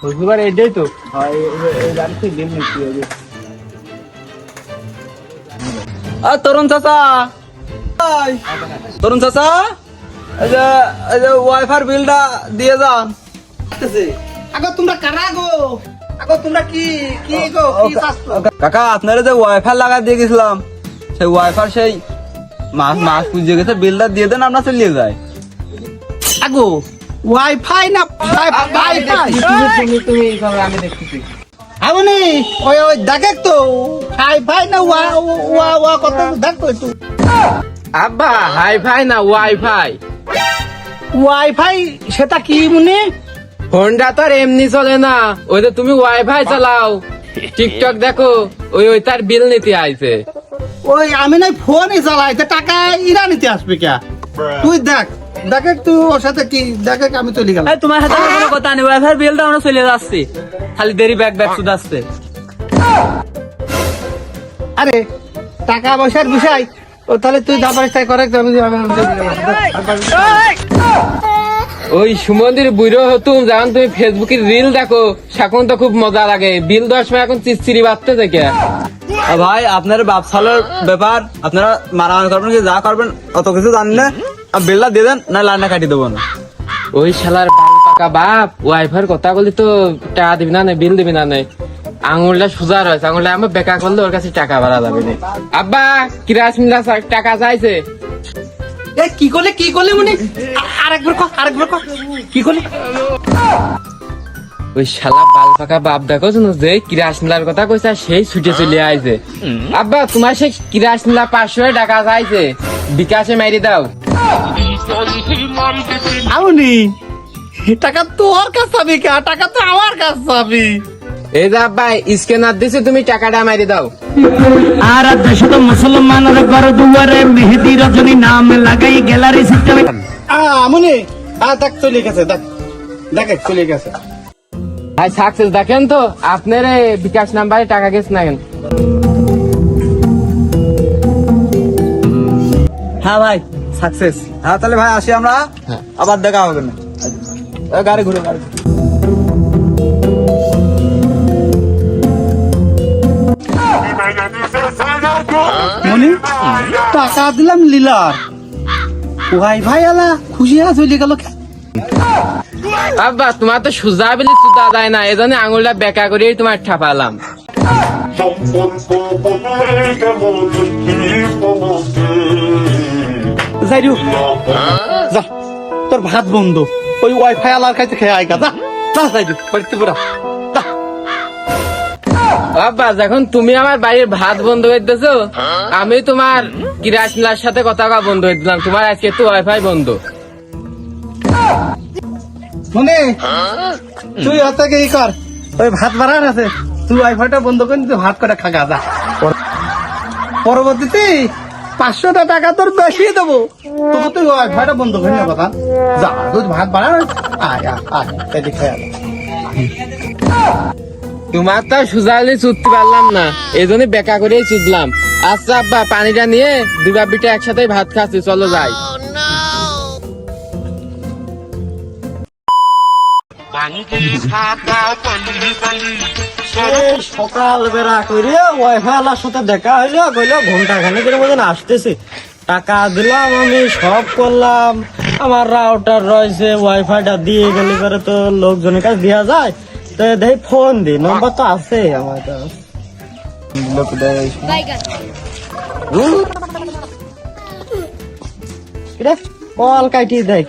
শ্বশুরবার এটাই তো। আর তরুণ চাচা! তরুণ চাচা! এই যে এই ওয়াইফাই বিলটা দিয়ে যান। আগো তোমরা কারা গো? আগো তোমরা কি কি গো কি কাকা আপনারা যে ওয়াইফাই লাগা দিয়ে গেছিলাম সেই ওয়াইফাই সেই মাস মাস পুজিয়ে গেছে বিলটা দিয়ে দেন আমরা চলিয়ে যাই। আগো ওয়াইফাই না ওয়াইফাই তুমি তুমি তুমি এইভাবে আমি দেখতেছি। আমনি ওই ওই দেখে তো। ওয়াইফাই না ওয়া ওয়া ওয়া কত দেখো একটু। আব্বা হাই ফাই। না ওয়াইফাই ওয়াইফাই সেটা কি মনে? ফোনটা তো আর এমনি চলে না। ওই যে তুমি ওয়াইফাই চালাও। টিকটক দেখো ওই ওই তার বিল নিতে আইছে। ওই আমি নাই ফোনই চালাই। তা টাকা ইরা নিতে আসবে কে? তুই দেখ। দেখে তুই ওর সাথে কি দেখে আমি চলে গেলাম। তোমার সাথে আমার কোনো কথা নেই। ওয়াইফাই বিলটা আমরা চলে যাচ্ছি। খালি দেরি ব্যাগ ব্যাগ শুধু আসছে। আরে টাকা পয়সার বিষয়। ও তাহলে তুই যা পারিস তাই করে আমি। ওই সুমন্দির বুড়ো হতুম যখন তুমি ফেসবুকে রিল দেখো সেখন তো খুব মজা লাগে। বিল দশ সময় এখন চিচিরি বাড়তে থেকে আর ভাই আপনার ব্যবসার ব্যাপার আপনারা মারামারি করবেন কি যা করবেন অত কিছু জানেন না। বিলটা দিয়ে দেন না লান্না কাটি দেবো না। ওই শালার পাকা বাপ ওয়াইফার কথা বলি তো টাকা দিবি না বিল দিবি না নাই আঙুলটা সোজা রয়েছে আঙুলটা আমার বেকা করলে ওর কাছে টাকা ভাড়া যাবে না। আব্বা কিরাস মিলা টাকা চাইছে। এ কি করলে কি করলে মনে আরেকবার কর আরেকবার কর কি করলে? ওই শালা বাল পাকা বাপ দেখো শুনো যে কথা কইছে সেই ছুটে চলে আইছে। আব্বা তোমার সেই কিরাস মিলা পাঁচশো টাকা চাইছে বিকাশে মারি দাও। আমনি টাকা তোর কাছে কে? টাকা তো আমার কাছে এই যে আব্বা স্ক্যানার দিছে তুমি টাকাটা মারি দাও। আর দেশত মুসলমানের ঘর দুয়ারে মেহেদি রজনী নাম লাগাই গ্যালারি সিস্টেমে আমনি আ দেখ চলে গেছে দেখ। দেখে চলে গেছে। ভাই সাকসেস দেখেন তো। আপনার বিকাশ নাম্বারে টাকা গেছে না কেন? হ্যাঁ ভাই সাকসেস হ্যাঁ তাহলে ভাই আসি আমরা। আবার দেখা হবে না। গাড়ি ঘুরে গাড়ি মনি টাকা দিলাম লীলার। ভাই ভাই আলা খুশি হয়ে চলে গেল কে? আব্বা তোমার তো সুজা বিলি সুদা যায় না এজন্য আঙুলটা বেকা করেই তোমার ঠাপালাম। যা তোর ভাত বন্ধ। ওই ওয়াইফাই আলার কাছে খেয়ে আইগা। যা যা যাই বাড়িতে পুরা যা। আব্বা যখন তুমি আমার বাড়ির ভাত বন্ধ করে দিয়েছ আমি তোমার কিরাসমিলার সাথে কথা বন্ধ করে দিলাম। তোমার আজকে তো ওয়াইফাই বন্ধ। মনে? তুই হাতে কি কর? ওই ভাত বাড়ার আছে। তুই ওয়াইফাইটা বন্ধ করে তুই ভাত করে খাগা, যা। পরবর্তীতে পাঁচশোটা টাকা তোর বেশি দেবো। তবু তুই ওয়াইফাইটা বন্ধ করে নেব কথা যা তুই ভাত বাড়ার আয় আয় তোমার তো সুজালি চুদতে পারলাম না। এই জন্য বেকা করেই চুদলাম আচ্ছা আব্বা, পানিটা নিয়ে দুই বাপিটা একসাথে ভাত খাচ্ছি, চলো যাই। সকাল বেলা করে ওয়াইফাই আলার সাথে দেখা হইল কইলো ঘণ্টা খানেকের মধ্যে আসতেছে টাকা দিলাম আমি সব করলাম। আমার রাউটার রয়েছে ওয়াইফাইটা দিয়ে গেলে পরে তো লোকজনের কাছে দেওয়া যায়। তো দেই ফোন দি নম্বর তো আছে আমার কাছে। কল কাটিয়ে দেয়?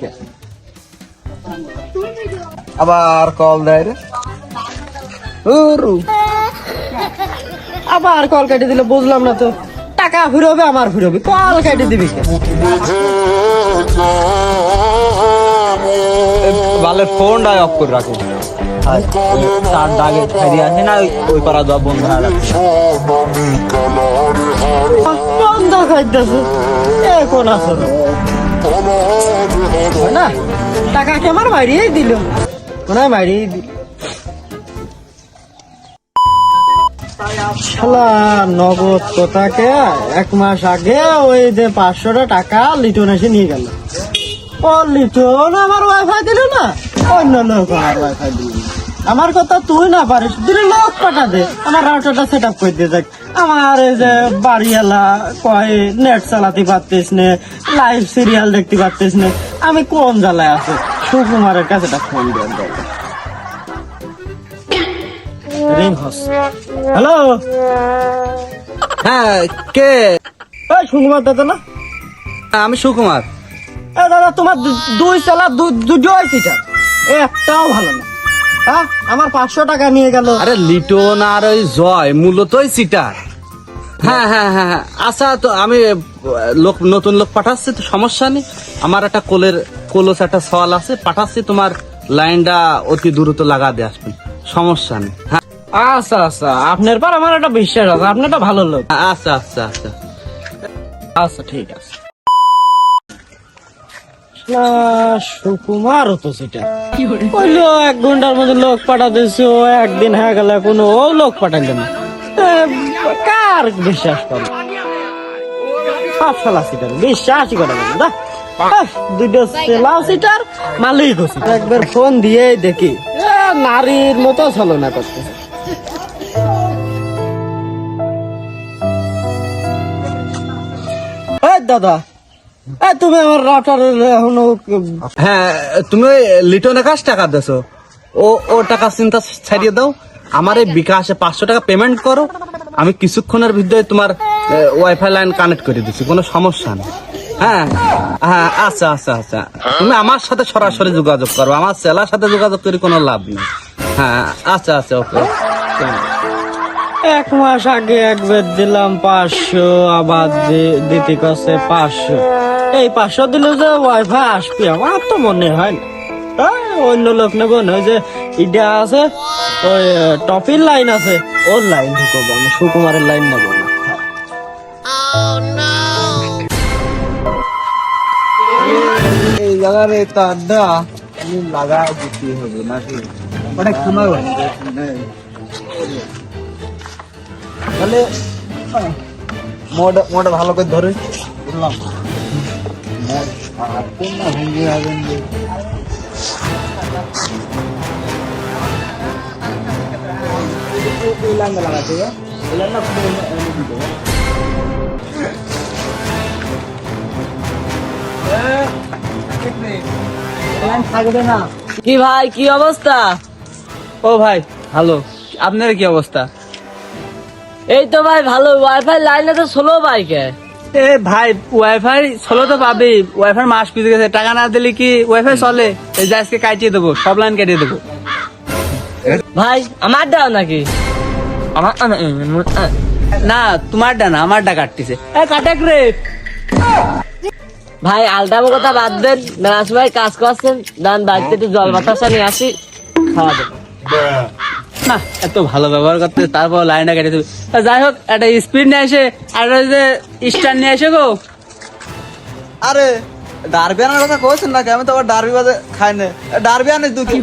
আবার কল দেয় রে। আবার কল কেটে দিলে বুঝলাম না তো। টাকা ফিরবে আমার ফিরবে। কল কেটে দিবি বালে ফোনটা অফ করে রাখো। তার দাগে খাইয়ে আসে না ওই- পাড়া দেওয়া বন্ধ বন্ধ খাইতেছে এ কোন আছে না টাকা কে আমার মারিয়েই দিল? শালা, নগদ কোথাকে এক মাস আগে ওই যে পাঁচশোটা টাকা লিটন এসে নিয়ে গেল। ও লিটন, আমার ওয়াইফাই দিল না? অন্য লোক আমার ওয়াইফাই দিল আমার কথা তুই না পারিস, দিলে লোক পাঠা দে। আমার রাউটারটা সেট আপ করে দিয়ে দেখ। আমার এই যে বাড়িওয়ালা কয় নেট চালাতে পারতিস নে লাইভ সিরিয়াল দেখতে পারতিস নে, আমি কোন জ্বালায় আছে? সুকুমারের কাছে একটা ফোন দেন রিং হস হ্যালো? হ্যাঁ কে? ওই সুকুমার দাদা না? আমি সুকুমার। এ দাদা তোমার দুই চালা দু- দুটো সিটার। একটাও ভালো না। হ্যাঁ আমার পাঁচশো টাকা নিয়ে গেল। আরে লিটন আর ওই জয় মূলতই সিটার। হ্যাঁ হ্যাঁ হ্যাঁ হ্যাঁ। আচ্ছা তো আমি লোক নতুন লোক পাঠাচ্ছি তো সমস্যা নেই। আমার একটা কোলের কোলস একটা সওয়াল আছে পাঠাচ্ছি তোমার লাইনটা অতি দ্রুত লাগা দিয়ে আসবেন সমস্যা নেই। হ্যাঁ। আচ্ছা আচ্ছা আপনার পর আমার একটা বিশ্বাস আছে আপনি একটা ভালো লোক। আচ্ছা আচ্ছা আচ্ছা। আচ্ছা ঠিক আছে। সুকুমার হতো সেটা। এক ঘণ্টার মধ্যে লোক পাঠাতেছে ও একদিন হয়ে গেল কোনো ও লোক পাঠাইলো না। কার বিশ্বাস করে। সব শালা সিটার বিশ্বাসই করে না দা দুটো সিটার মালিক হচ্ছে একবার ফোন দিয়ে দেখি। নারীর মতো ছলনা করতেছে এই দাদা তুমি আমার এখনও হ্যাঁ তুমি লিটন কাছ টাকা দেছো ও ও টাকা চিন্তা ছাড়িয়ে দাও। আমার এই বিকাশে পাঁচশো টাকা পেমেন্ট করো। আমি কিছুক্ষণের ভিতরে তোমার ওয়াইফাই লাইন কানেক্ট করে দিচ্ছি কোনো সমস্যা নেই। হ্যাঁ হ্যাঁ আচ্ছা আচ্ছা আচ্ছা। তুমি আমার সাথে সরাসরি যোগাযোগ করো, আমার সেলার সাথে যোগাযোগ করে কোনো লাভ নেই। হ্যাঁ আচ্ছা আচ্ছা ওকে। এক মাস আগে একবার দিলাম পাঁচশো, আবার দিতে কাছে পাঁচশো। এই পাঁচশো দিলে যে ওয়াইফাই আসবে, আমার তো মনে হয় না। অন্য লোক নেব যে ইডা আছে, ওই, টপির লাইন আছে। ওর লাইন ঢুকবো, আমি সুকুমারের লাইন নেব না। এই জায়গার এই তারটা আমি লাগা দিতে হবে নাকি? অনেক সময় তাহলে, মোটা মোটা ভালো করে ধরে। বুঝলাম ভেঙে যাবেন যে কি ভাই কি অবস্থা? ও ভাই ভালো আপনার কি অবস্থা? এই তো ভাই ভালো। ওয়াইফাই লাইনে তো ষোলো বাইকে এ ভাই ওয়াইফাই চলো তো পাবি। ওয়াইফাই মাস পিছিয়ে গেছে। টাকা না দিলে কি ওয়াইফাই চলে? এই যে আজকে কাটিয়ে দেবো সব লাইন কাটিয়ে দেবো। ভাই আমার দাও নাকি? আমার না তোমারটা না আমারটা কাটতেছে। কাটাক রে। ভাই আলটামো কথা বাদ দেন। নাস ভাই কাজ করছেন। দান বাড়িতে একটু জল বাতাসা নিয়ে আসি। খাওয়া দেবো না এত ভালো ব্যবহার করতে তারপর লাইনটা কেটে দেবে। যাই হোক একটা স্পিড নিয়ে এসে আর যে স্টার নিয়ে এসে গো। আরে ডারবি আনার কথা কইছেন না আমি তো আবার ডারবি বাজে খাই না ডারবি আনে দুঃখী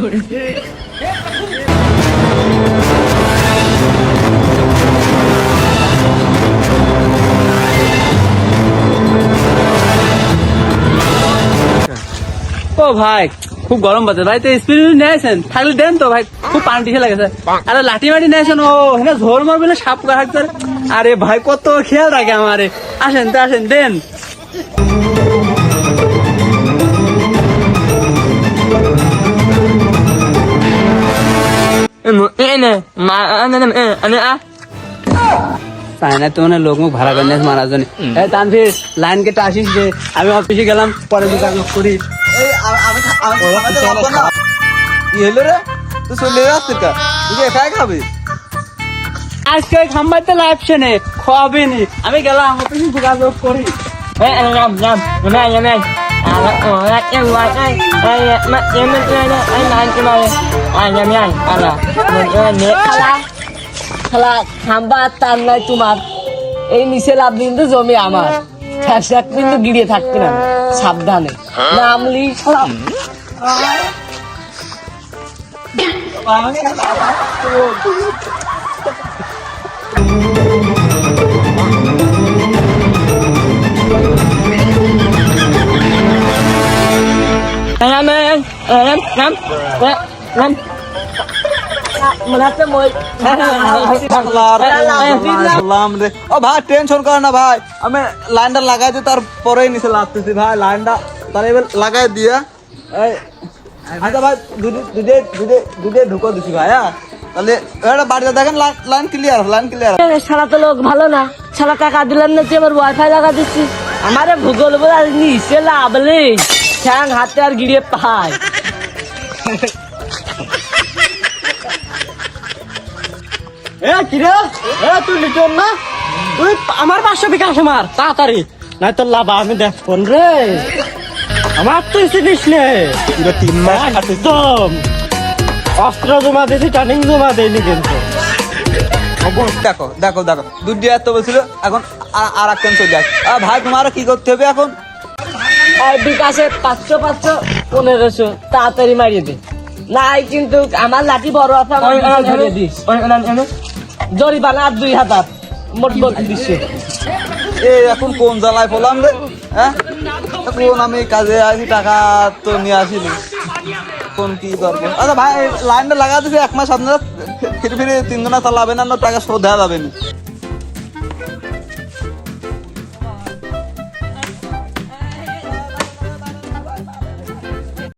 ভাই, খুব গরম বাজে। ভাই, তো স্পিড নিয়ে আসেন থাকলে দেন তো ভাই, খুব পানি টিসে লাগেছে। আরে লাঠি মাটি নিয়ে আসেন ও হ্যাঁ ঝোর মারবে না সাপ কাটছে আরে ভাই, কত খেয়াল রাখে আমারে। আসেন তো, আসেন, দেন। তাই না তো মানে লোক মুখ ভাড়া করে নিয়ে মারার জন্য তানভীর লাইন কেটে আসিস রে আমি অফিসে গেলাম পরে করি আমি আমি খাওয়াতে পারব না। কি হলো রে তুই চলে যাচ্ছিস কা তুই একাই খাবি আজকে খাম্বাইতে লাইভ শোনে খাওয়াবি নি আমি গেলাম অফিসে যোগাযোগ করি Eh, ngam ngam, ngam ngam ngam. Ala ora খালা খাম্বা তার নাই তোমার এই নিচে লাভ কিন্তু জমি আমার ফ্যাসাক কিন্তু গিরিয়ে থাকবে না সাবধানে নামলি খালা Ngam ngam ngam ngam ngam ও না ভাই। আমি লাইনটা নিচে ভাই দিয়া। আচ্ছা দুধে ঢুকো হ্যাঁ। লাইন লাইন তো লোক ভালো না। সারা টাকা দিলাম না তুই আমার ওয়াইফাই লাগা দিচ্ছি আমারে ভূগোল বলে নিচে লাভ নেই। ঠ্যাং হাতে আর গিরিয়ে পায়। এ কিরে এ তুই লিটন না? তুই আমার পাঁচশো বিকাশ আমার তাড়াতাড়ি। নাই তো লাভ আমি দেখুন রে। আমার তুই চিনিস নে। তিন মাস একদম। অস্ত্র জমা দিয়েছি টার্নিং জমা দেয়নি কিন্তু। দেখো দেখো দেখো। দুধ দিয়ে এত বলছিল এখন আর- আর এক চলে যায় ভাই তোমার কি করতে হবে এখন? এই বিকাশে পাঁচশো পাঁচশো পনেরোশো তাড়াতাড়ি মারিয়ে দে। নাই কিন্তু আমার লাঠি বড় আছে জরিমানা দুই হাজার মোট এ এখন কোন জ্বালায় পড়লাম রে? হ্যাঁ? এখন আমি কাজে আসি টাকা তো নিয়ে আসিনি। কোন কি করব? আচ্ছা ভাই লাইনটা লাগা দিছে এক মাস আপনারা ফিরে ফিরে তিনজনা চালাবেন না টাকা শোধ দেওয়া যাবে না?